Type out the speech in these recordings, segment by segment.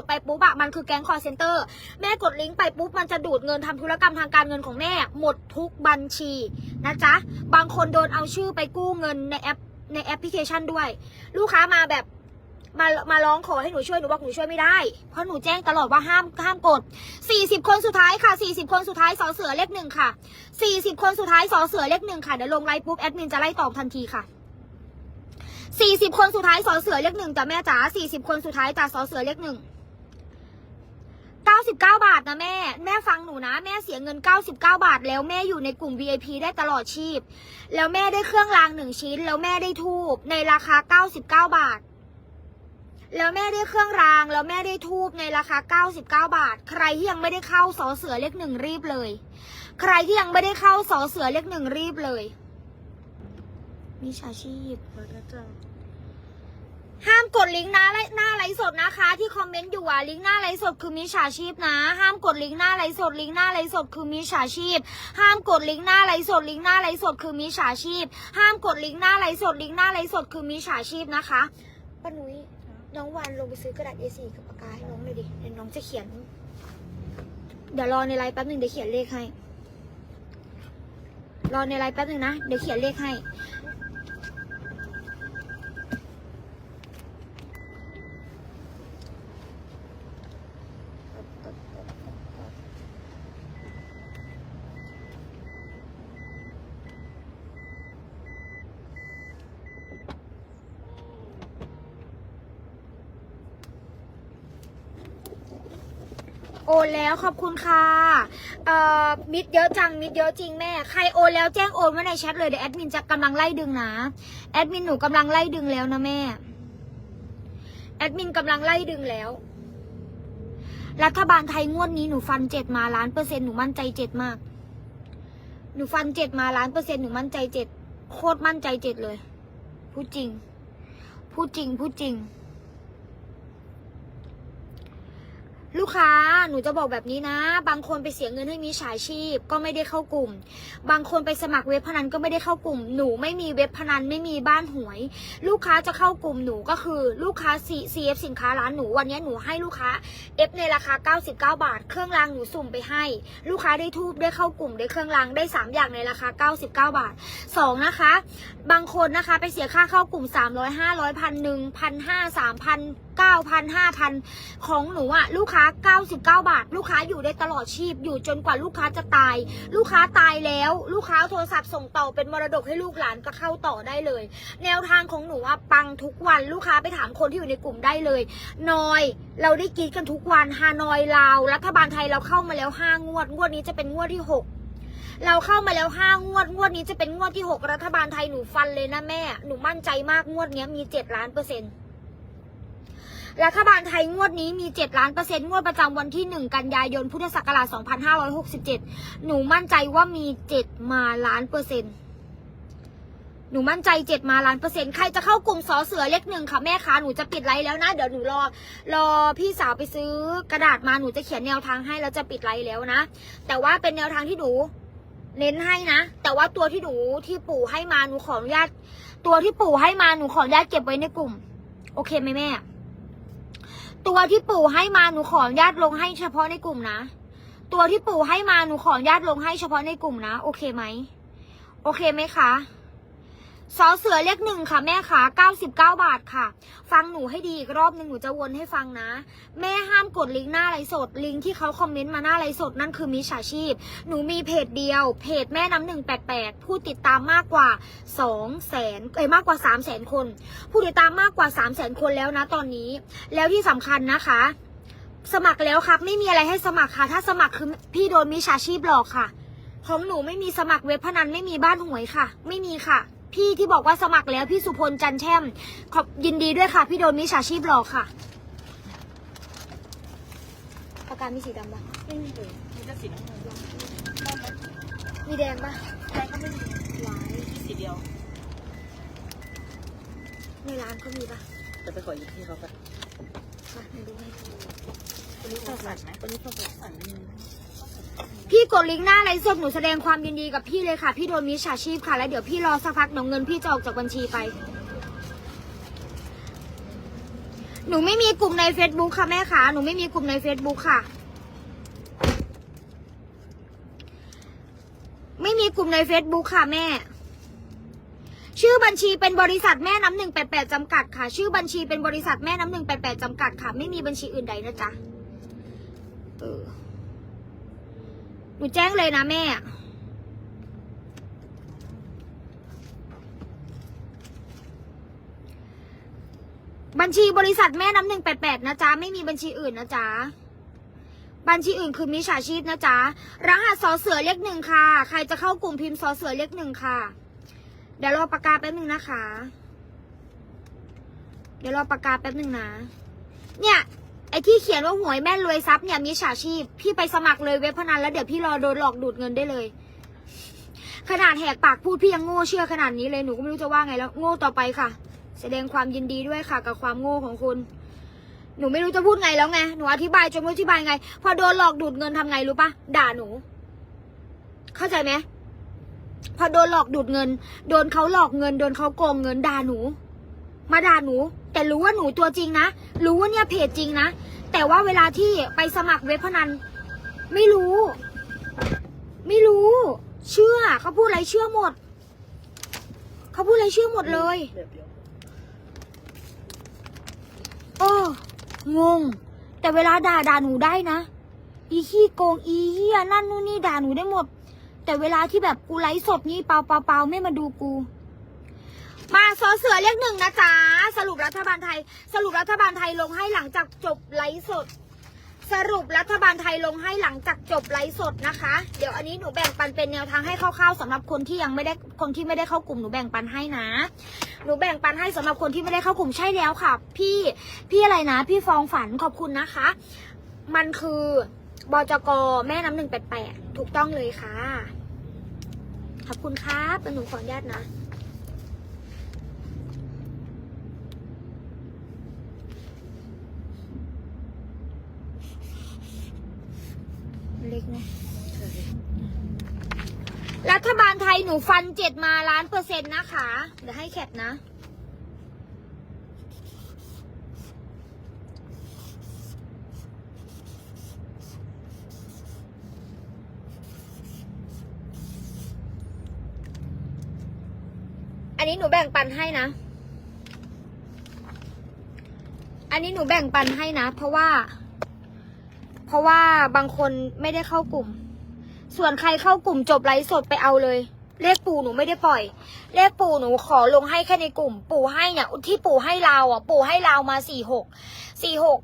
ดไปปุ๊บอะมันคือแก๊งคอร์เซนเตอร์ แม่กดลิงก์ไปปุ๊บมันจะดูดเงินทำธุรกรรมทางการเงินของแม่ หมดทุกบัญชีนะจ๊ะ บางคนโดนเอาชื่อไปกู้เงินในแอปในแอปพลิเคชันด้วย ลูกค้ามาแบบมามาร้องขอให้หนูช่วยหนูบอกหนูช่วยไม่ได้ เพราะหนูแจ้งตลอดว่าห้ามห้ามกด 40 คนสุดท้ายค่ะ 40 คนสุดท้ายสอเสือเลขหนึ่งค่ะ 40 คนสุดท้ายสอเสือเลขหนึ่งค่ะเดี๋ยวลงไลฟ์ปุ๊บแอดมินจะไล่ตอบทันทีค่ะ 40 คนสุดท้ายสอเสือเลขหนึ่งจ้ะแม่จ๋า40 คนสุดท้ายจ้ะสอเสือเลขหนึ่ง 99 บาทนะแม่ แม่ฟังหนูนะ แม่เสียเงิน 99 บาท แล้วแม่อยู่ในกลุ่ม VIP ได้ตลอดชีพ แล้วแม่ได้เครื่องรางหนึ่งชิ้น แล้วแม่ได้ทูบในราคา 99 บาท แล้วแม่ได้เครื่องราง แล้วแม่ได้ทูบในราคา 99 บาท ใครที่ยังไม่ได้เข้าสอเสือเลขหนึ่งรีบเลย ใครที่ยังไม่ได้เข้าสอเสือเลขหนึ่งรีบเลยมีชาชีพห้าม กดลิงก์หน้าไลหน้าไลฟ์สดนะคะ ที่คอมเมนต์อยู่อะลิงก์หน้าไลฟ์สดคือมิจฉาชีพนะ ห้ามกดลิงก์หน้าไลฟ์สดลิงก์หน้าไลฟ์สดคือมิจฉาชีพ ห้ามกดลิงก์หน้าไลฟ์สดลิงก์หน้าไลฟ์สดคือมิจฉาชีพ ห้ามกดลิงก์หน้าไลฟ์สดลิงก์หน้าไลฟ์สดคือมิจฉาชีพนะคะป้านุ้ยน้องวานลงไปซื้อกระดาษ A4 กับปากกาให้น้องเลยดิเดี๋ยวน้องจะเขียน เดี๋ยวรอในไลฟ์แป๊บหนึ่งเดี๋ยวเขียนเลขให้ รอในไลฟ์แป๊บหนึ่งนะเดี๋ยวเขียนเลขให้ โอนแล้วขอบคุณค่ะเอ่อมิดเยอะจังมิดเยอะจริงแม่ ใครโอนแล้วแจ้งโอนไว้ในแชทเลยเดี๋ยวแอดมินจะกำลังไล่ดึงนะแอดมินหนูกำลังไล่ดึงแล้วนะแม่แอดมินกำลังไล่ดึงแล้ว รัฐบาลไทยงวดนี้หนูฟันเจ็ดมาล้านเปอร์เซ็นต์หนูมั่นใจเจ็ดมาก หนูฟันเจ็ดมาล้านเปอร์เซ็นต์หนูมั่นใจเจ็ดโคตรมั่นใจเจ็ดเลย พูดจริง พูดจริงพูดจริง กค้าหนูจะบอกแบบนี้นะ บางคนไปเสียเงินให้มีฉายชีพก็ไม่ได้เข้ากลุ่ม บางคนไปสมัครเว็บพนันก็ไม่ได้เข้ากลุ่ม หนูไม่มีเว็บพนันไม่มีบ้านหวย ลูกค้าจะเข้ากลุ่มหนูก็คือ ลูกค้า C CF สินค้าร้านหนูวันนี้หนูให้ลูกค้า F ในราคา 99 บาท เครื่องรางหนูสุ่มไปให้ ลูกค้าได้ทูบได้เข้ากลุ่มได้เครื่องรางได้ 3 อย่างในราคา 99 บาท 2 นะคะ บางคนนะคะไปเสียค่าเข้ากลุ่ม 300 500พันหนึ่งพันห้าสามพันเก้าพันห้าพันของหนูอะลูกค้า99 บาท ลูกค้าอยู่ได้ตลอดชีพอยู่จนกว่าลูกค้าจะตาย ลูกค้าตายแล้ว ลูกค้าโทรศัพท์ส่งต่อเป็นมรดกให้ลูกหลานก็เข้าต่อได้เลย แนวทางของหนูอะปังทุกวันลูกค้าไปถามคนที่อยู่ในกลุ่มได้เลยนอยเราได้กรีดกันทุกวันฮานอยลาวรัฐบาลไทยเราเข้ามาแล้วห้างวด งวดนี้จะเป็นงวดที่หกเราเข้ามาแล้วห้างวด งวดนี้จะเป็นงวดที่หกรัฐบาลไทยหนูฟันเลยนะแม่ หนูมั่นใจมากงวดนี้มีเจ็ดล้านเปอร์เซ็นต์ รัฐบาลไทยงวดนี้มี 7 ล้านเปอร์เซ็นต์งวดประจำวันที่ 1 กันยายน พุทธศักราช 2567 หนูมั่นใจว่ามี 7 มาล้านเปอร์เซ็นต์หนูมั่นใจ7มาล้านเปอร์เซ็นต์ใครจะเข้ากลุ่มสอเสือเลขหนึ่งค่ะแม่คะหนูจะปิดไลฟ์แล้วนะ เดี๋ยวหนูรอรอพี่สาวไปซื้อกระดาษมาหนูจะเขียนแนวทางให้แล้วจะปิดไลฟ์แล้วนะ แต่ว่าเป็นแนวทางที่หนูเน้นให้นะ แต่ว่าตัวที่หนูที่ปู่ให้มาหนูขออนุญาตตัวที่ปู่ให้มาหนูขออนุญาตเก็บไว้ในกลุ่ม โอเคไหมแม่ ตัวที่ปู่ให้มาหนูขออนุญาตลงให้เฉพาะในกลุ่มนะ ตัวที่ปู่ให้มาหนูขออนุญาตลงให้เฉพาะในกลุ่มนะ โอเคไหม โอเคไหมคะ สอเสือเลขหนึ่งค่ะแม่คะ99 บาทค่ะ ฟังหนูให้ดีอีกรอบหนึ่งหนูจะวนให้ฟังนะ แม่ห้ามกดลิงก์หน้าไลฟ์สด ลิงก์ที่เขาคอมเมนต์มาหน้าไลฟ์สดนั่นคือมิจฉาชีพ หนูมีเพจเดียว เพจแม่น้ำหนึ่งแปดแปดผู้ติดตามมากกว่า2แสนเอ้ยมากกว่า3แสนคน ผู้ติดตามมากกว่า3 0 0แสนคนแล้วนะตอนนี้ แล้วที่สำคัญนะคะ สมัครแล้วครับไม่มีอะไรให้สมัครค่ะ ถ้าสมัครคือพี่โดนมิจฉาชีพหลอกค่ะ ของหนูไม่มีสมัครเว็บพนันไม่มีบ้านหวยค่ะ ไม่มีค่ะ พี่ที่บอกว่าสมัครแล้วพี่สุพลจันแช่ม ขอบยินดีด้วยค่ะ พี่โดนมิจฉาชีพหลอกค่ะปากกามีสีดำปะไม่มีเลยมีแต่สีน้ำเงินด้วยมีแดงปะแดงก็ไม่มีหวายมีสีเดียว ในร้านเขามีปะจะไปขอยืมที่เขาไปมาหนูดูให้คนนี้เขาสั่นไหมคนนี้เขาสั่นนิดนึง พี่กดลิงก์หน้าไลฟ์สดหนูแสดงความยินดีกับพี่เลยค่ะ พี่โดนมิจฉาชีพค่ะ แล้วเดี๋ยวพี่รอสักพักเดี๋ยวเงินพี่จะออกจากบัญชีไป หนูไม่มีกลุ่มใน Facebook ค่ะแม่คะหนูไม่มีกลุ่มใน Facebook ค่ะ ไม่มีกลุ่มใน Facebook ค่ะแม่ ชื่อบัญชีเป็นบริษัทแม่น้ำหนึ่งแปดแปดจำกัดค่ะ ชื่อบัญชีเป็นบริษัทแม่น้ำหนึ่งแปดแปดจำกัดค่ะ ไม่มีบัญชีอื่นใดนะจ๊ะ เออ หนูแจ้งเลยนะแม่ บัญชีบริษัทแม่น้ำหนึ่งแปดแปดนะจ๊ะ ไม่มีบัญชีอื่นนะจ๊ะ บัญชีอื่นคือมิจฉาชีพนะจ๊ะ รหัสสอเสือเลขหนึ่งค่ะ ใครจะเข้ากลุ่มพิมพ์สอเสือเลขหนึ่งค่ะ เดี๋ยวรอปากกาแป๊บหนึ่งนะคะ เดี๋ยวรอปากกาแป๊บหนึ่งนะ เนี่ย ไอ้ที่เขียนว่าหวยแม่นรวยทรัพย์เนี่ยมิจฉาชีพ พี่ไปสมัครเลยเว็บพนันแล้วเดี๋ยวพี่รอโดนหลอกดูดเงินได้เลย ขนาดแหกปากพูดพี่ยังโง่เชื่อขนาดนี้เลยหนูก็ไม่รู้จะว่าไงแล้วโง่ต่อไปค่ะ แสดงความยินดีด้วยค่ะ กับความโง่ของคุณ หนูไม่รู้จะพูดไงแล้วไงหนูอธิบายจนไม่อธิบายไง พอโดนหลอกดูดเงินทำไงรู้ปะด่าหนู เข้าใจไหมพอโดนหลอกดูดเงิน โดนเขาหลอกเงิน โดนเขาโกงเงินด่าหนู มาด่าหนู แต่รู้ว่าหนูตัวจริงนะ รู้ว่าเนี่ยเพจจริงนะ แต่ว่าเวลาที่ไปสมัครเว็บพนัน ไม่รู้ ไม่รู้ เชื่อเขาพูดอะไรเชื่อหมด เขาพูดอะไรเชื่อหมดเลยเดี๋ยวเดี๋ยวโอ้งง แต่เวลาด่าด่าหนูได้นะ อีขี้โกงอีเหี้ยนั่นนู่นนี่ด่าหนูได้หมด แต่เวลาที่แบบกูไลฟ์สดนี่เปล่าเปล่าเปล่าไม่มาดูกู มาซอเสือเลขหนึ่งนะจ๊ะสรุปรัฐบาลไทย สรุปรัฐบาลไทยลงให้หลังจากจบไลฟ์สด สรุปรัฐบาลไทยลงให้หลังจากจบไลฟ์สดนะคะ เดี๋ยวอันนี้หนูแบ่งปันเป็นแนวทางให้คร่าวๆสำหรับคนที่ยังไม่ได้คนที่ไม่ได้เข้ากลุ่มหนูแบ่งปันให้นะ หนูแบ่งปันให้สำหรับคนที่ไม่ได้เข้ากลุ่มใช่แล้วค่ะ พี่พี่อะไรนะ พี่ฟองฝันขอบคุณนะคะ มันคือบจกแม่น้ำหนึ่งแปดแปดถูกต้องเลยค่ะ ขอบคุณครับเป็นหนูขออนุญาตนะ เล็กนะ รัฐบาลไทยหนูฟันเจ็ดมาล้านเปอร์เซ็นต์นะคะ เดี๋ยวให้แคปนะ อันนี้หนูแบ่งปันให้นะ อันนี้หนูแบ่งปันให้นะ เพราะว่า เพราะว่าบางคนไม่ได้เข้ากลุ่ม ส่วนใครเข้ากลุ่มจบไลฟ์สดไปเอาเลย เลขปู่หนูไม่ได้ปล่อย เลขปู่หนูขอลงให้แค่ในกลุ่ม ปู่ให้เนี่ยที่ปู่ให้เราอะ ปู่ให้เรามาสี่หกสี่หก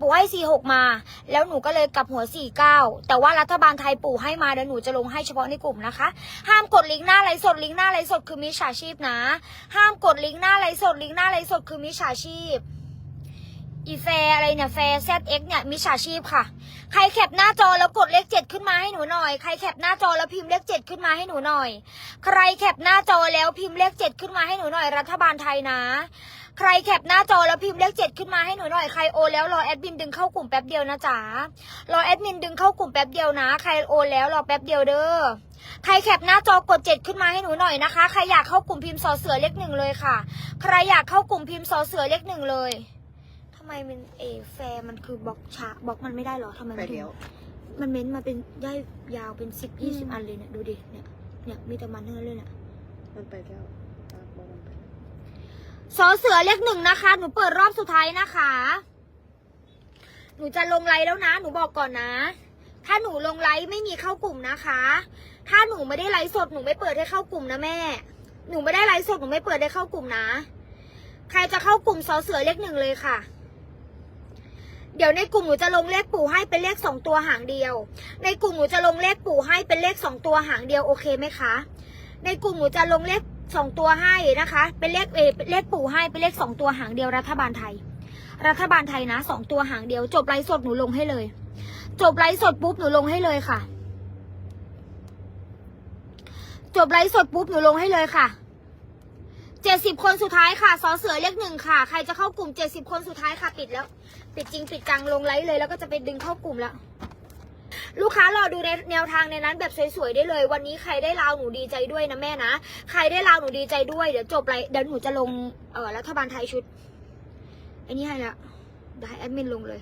ปู่ให้สี่หกมา แล้วหนูก็เลยกลับหัวสี่เก้าแต่ว่ารัฐบาลไทยปู่ให้มาเดี๋ยวหนูจะลงให้เฉพาะในกลุ่มนะคะ ห้ามกดลิงก์หน้าไลฟ์สดลิงก์หน้าไลฟ์สดคือมิจฉาชีพนะ ห้ามกดลิงก์หน้าไลฟ์สดลิงก์หน้าไลฟ์สดคือมิจฉาชีพ อีแฟร์อะไรเนี่ยแฟร์แซดเอ็กเนี่ยมิจฉาชีพค่ะ ใครแคปหน้าจอแล้วกดเลขเจ็ดขึ้นมาให้หนูหน่อย ใครแคปหน้าจอแล้วพิมพ์เลขเจ็ดขึ้นมาให้หนูหน่อย ใครแคปหน้าจอแล้วพิมพ์เลขเจ็ดขึ้นมาให้หนูหน่อย รัฐบาลไทยนะ ใครแคปหน้าจอแล้วพิมพ์เลขเจ็ดขึ้นมาให้หนูหน่อย ใครโอนแล้วรอแอดมินดึงเข้ากลุ่มแป๊บเดียวนะจ๊ะรอแอดมินดึงเข้ากลุ่มแป๊บเดียวนะ ใครโอนแล้วรอแป๊บเดียวเด้อ ใครแคปหน้าจอกดเจ็ดขึ้นมาให้หนูหน่อยนะคะ ใครอยากเข้ากลุ่มพิมพ์สอเสือเลขหนึ่งเลยค่ะ ใครอยากเข้ากลุ่มพิมพ์สอเสือเลขหนึ่งเลยำไมมันเอแฟร์มันคือบล็อกช้าบล็อกมันไม่ได้เหรอทำไมไปมันถึงเดี๋ยว มันเม้นมาเป็นได้ยาวเป็นสิบยี่สิบอืมอันเลยเนี่ยดูดิเนี่ยเนี่ยมีแต่มันทั้งนั้นเลยเนี่ยมันไปแล้วตามบอกมันไปแล้วสอเสือเลขหนึ่งนะคะ หนูเปิดรอบสุดท้ายนะคะ หนูจะลงไลฟ์แล้วนะ หนูบอกก่อนนะ ถ้าหนูลงไลฟ์ไม่มีเข้ากลุ่มนะคะ ถ้าหนูไม่ได้ไลฟ์สดหนูไม่เปิดให้เข้ากลุ่มนะแม่ หนูไม่ได้ไลฟ์สดหนูไม่เปิดให้เข้ากลุ่มนะ ใครจะเข้ากลุ่มสอเสือเลขหนึ่งเลยค่ะ เดี๋ยวในกลุ่มหนูจะลงเลขปู่ให้เป็นเลขสองตัวหางเดียว ในกลุ่มหนูจะลงเลขปู่ให้เป็นเลขสองตัวหางเดียวโอเคไหมคะ ในกลุ่มหนูจะลงเลขสองตัวให้นะคะ เป็นเลขเอเลขปู่ให้เป็นเลขสองตัวหางเดียวรัฐบาลไทย รัฐบาลไทยนะสองตัวหางเดียว จบไลฟ์สดหนูลงให้เลย จบไลฟ์สดปุ๊บหนูลงให้เลยค่ะ จบไลฟ์สดปุ๊บหนูลงให้เลยค่ะเจ็ดสิบคนสุดท้ายค่ะสอเสือเลขหนึ่งค่ะ ใครจะเข้ากลุ่มเจ็ดสิบคนสุดท้ายค่ะปิดแล้ว ปิดจริงปิดจังลงไลฟ์เลยแล้วก็จะไปดึงเข้ากลุ่มแล้วลูกค้ารอดูในแนวทางในนั้นแบบสวยๆได้เลย วันนี้ใครได้ลาวหนูดีใจด้วยนะแม่นะ ใครได้ลาวหนูดีใจด้วยเดี๋ยวจบไรเดี๋ยวหนูจะลงเออรัฐบาลไทยชุดอันนี้ให้ละได้แอดมินลงเลย